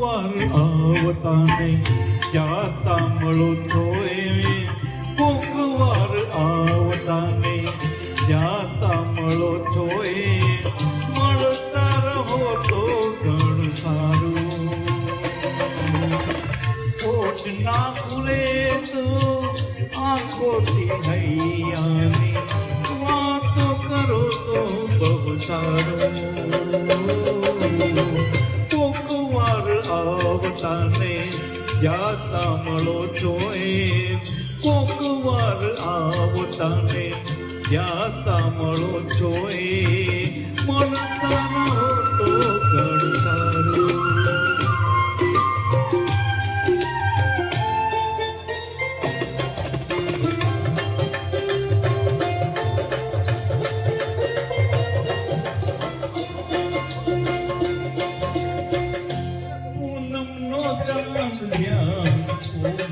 વાર આવતા ને જાતા મળો તો એ કોક વાર આવતા ને જાતા મળો તો એ મળતા રહો તો ઘણું સારું. કોટ ના ખુલે તો આંખોથી હૈયાની વાતો કરો તો બહુ સારું. જાતા મળો છો એ કોક વાર આવતા ને જાતા મળો છો એ મળતા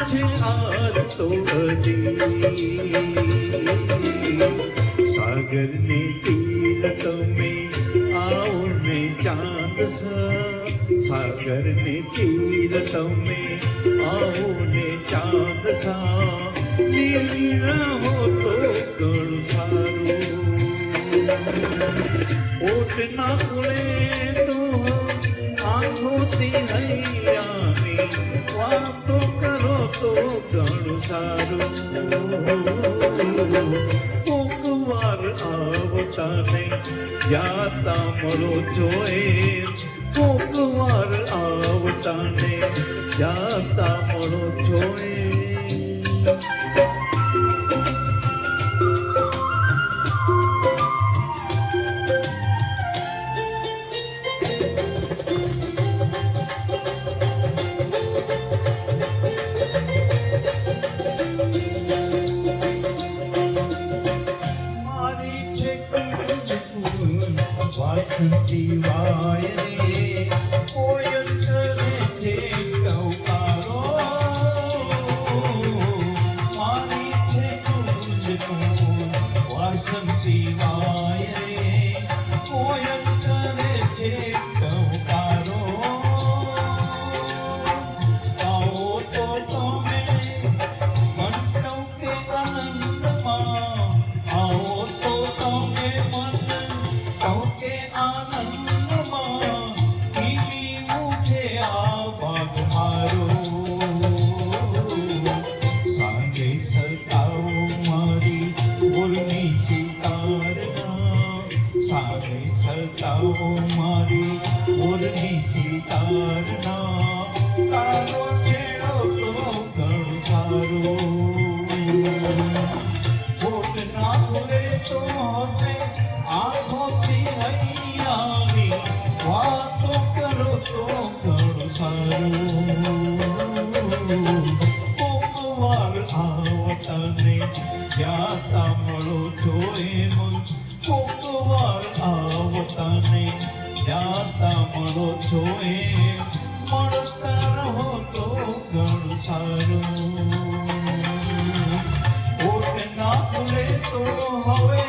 છે આજ તો હજી સાગરને તીર તમે આવો ને ચાંદ સાગરને તીર તમે આવો ને ચાંદ સા લીલી રહો તો ઘણું સારું ઓટ ના તો તો ઘણું સારું કોક વાર આવતા ને જાતા મળો જોએ કોક વાર આવતા ને જાતા મળો છો शिवाय रे સતાવો મારી બોલની સિતારના તારો છેડો તો ઘણું સારું કોટ ના ખુલે તો હવે આંખોથી હૈયાની વાતો કરો તો ઘણું સારું કોક વાર આવતા ને જાતા મળો છો એમ કોક વાર આવતા ને જાતા મળો છો એ. મળતા રહો તો ઘણું સારું. ઓટ ના ખુલે તો હવે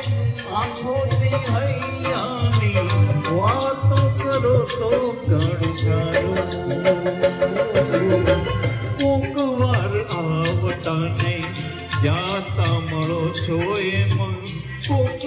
આંખોથી હૈયાની વાતો કરો તો ઘણું સારું. કોક વાર આવતા ને જાતા મળો છો એમ. કોક